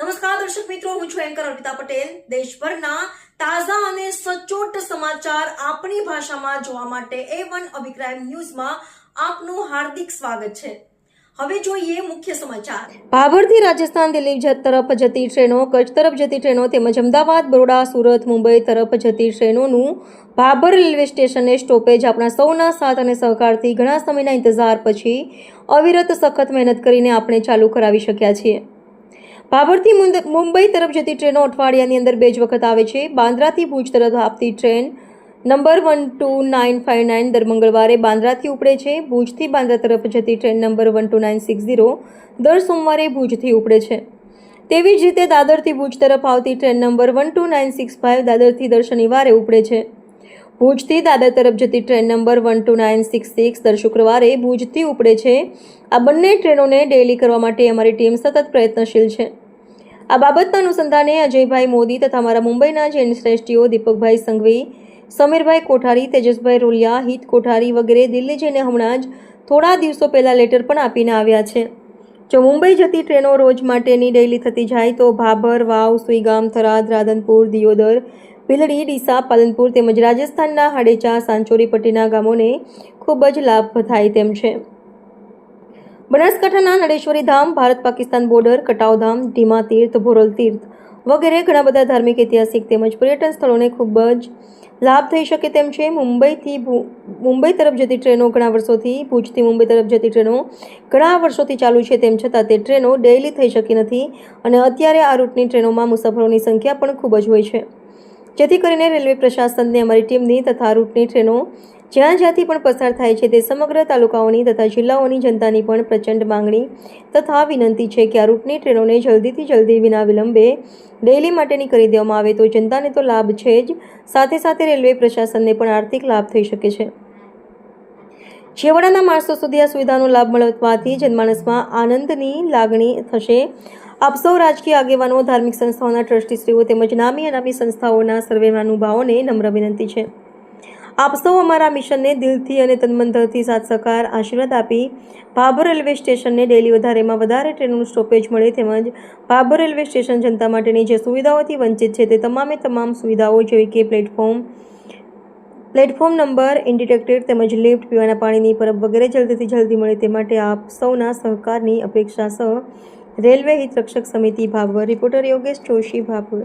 નમસ્કાર, દર્શક મિત્રો, હું છું એન્કર અર્પિતા પટેલ. દેશભરના તાજા અને સચોટ સમાચાર આપણી ભાષામાં જોવા માટે એ વન અભિપ્રાય ન્યૂઝમાં આપનું હાર્દિક સ્વાગત છે. હવે જોઈએ મુખ્ય સમાચાર. ભાભરથી રાજસ્થાન દિલ્હી તરફ જતી ટ્રેનો, કચ્છ તરફ જતી ટ્રેનો તેમજ અમદાવાદ, બરોડા, સુરત, મુંબઈ તરફ જતી ટ્રેનોનું ભાભર રેલવે સ્ટેશને સ્ટોપેજ આપણા સૌના સાથ અને સહકારથી ઘણા સમયના ઇંતજાર પછી અવિરત સખત મહેનત કરીને આપણે ચાલુ કરાવી શક્યા છીએ. ભાભરથી મુંબઈ તરફ જતી ટ્રેનો અઠવાડિયાની અંદર બે જ વખત આવે છે. બાંદ્રાથી ભુજ તરફ આપતી train number one two nine five nine દર મંગળવારે બાંદ્રાથી ઉપડે છે. ભુજથી બાંદ્રા તરફ જતી train number one two nine six zero દર સોમવારે ભુજથી ઉપડે છે. તેવી જ રીતે દાદરથી ભુજ તરફ આવતી train number one two nine six five દાદરથી દર શનિવારે ઉપડે છે. ભુજથી દાદર તરફ જતી train number one two nine six six દર શુક્રવારે ભુજથી ઉપડે છે. આ બંને ટ્રેનોને ડેલી કરવા માટે અમારી ટીમ સતત પ્રયત્નશીલ છે. આ બાબતના અનુસંધાને અજયભાઈ મોદી તથા અમારા મુંબઈના જૈન શ્રેષ્ઠીઓ દીપકભાઈ સંઘવી, સમીરભાઈ કોઠારી, તેજસભાઈ રોલિયા, હિત કોઠારી વગેરે દિલ્હી જઈને હમણાં જ થોડા દિવસો પહેલાં લેટર પણ આપીને આવ્યા છે. જો મુંબઈ જતી ટ્રેનો રોજ માટેની ડેલી થતી જાય તો ભાભર, વાવ, સુઈગામ, થરાદ, રાધનપુર, દિયોદર, ભીલડી, ડીસા, પાલનપુર તેમજ રાજસ્થાનના હાડેચા, સાંચોરી, પટ્ટીના ગામોને ખૂબ જ લાભ થાય તેમ છે. બનાસકાંઠાના નળેશ્વરી ધામ, ભારત પાકિસ્તાન બોર્ડર, કટાવ ધામ, ઢીમા તીર્થ, ભોરલ તીર્થ વગેરે ઘણા બધા ધાર્મિક, ઐતિહાસિક તેમજ પર્યટન સ્થળોને ખૂબ જ લાભ થઈ શકે તેમ છે. મુંબઈથી મુંબઈ તરફ જતી ટ્રેનો ઘણા વર્ષોથી, ભુજથી મુંબઈ તરફ જતી ટ્રેનો ઘણા વર્ષોથી ચાલુ છે. તેમ છતાં તે ટ્રેનો ડેઇલી થઈ શકી નથી અને અત્યારે આ રૂટની ટ્રેનોમાં મુસાફરોની સંખ્યા પણ ખૂબ જ હોય છે. જેથી કરીને રેલવે પ્રશાસનને અમારી ટીમની તથા રૂટની ટ્રેનો જ્યાં જ્યાંથી પણ પસાર થાય છે તે સમગ્ર તાલુકાઓની તથા જિલ્લાઓની જનતાની પણ પ્રચંડ માંગણી તથા વિનંતી છે કે આ રૂટની ટ્રેનોને જલ્દીથી જલ્દી વિના વિલંબે ડેલી માટેની કરી દેવામાં આવે તો જનતાને તો લાભ છે જ. સાથે સાથે રેલવે પ્રશાસનને પણ આર્થિક લાભ થઈ શકે છે. છેવાડાના માણસો સુધી આ સુવિધાનો લાભ મળવાથી જનમાનસમાં આનંદની લાગણી થશે. આપ સૌ રાજકીય આગેવાનો, ધાર્મિક સંસ્થાઓના ટ્રસ્ટીશ્રીઓ તેમજ નામી અનામી સંસ્થાઓના સર્વે અનુભાવોને નમ્ર વિનંતી છે. આપ સૌ અમારા મિશનને દિલથી અને તનમંતરથી સાથ સહકાર આશીર્વાદ આપી ભાભર રેલવે સ્ટેશનને ડેલી વધારેમાં વધારે ટ્રેનનું સ્ટોપેજ મળે તેમજ ભાભર રેલવે સ્ટેશન જનતા માટેની જે સુવિધાઓથી વંચિત છે તે તમામે તમામ સુવિધાઓ જેવી કે પ્લેટફોર્મ પ્લેટફોર્મ નંબર, ઇન્ડિટેક્ટેડ તેમજ લિફ્ટ, પીવાના પાણીની પરબ વગેરે જલ્દીથી જલ્દી મળે તે માટે આપ સૌના સહકારની અપેક્ષા સહ રેલવે હિતરક્ષક સમિતિ ભાભોર રિપોર્ટર યોગેશ જોશી ભાભર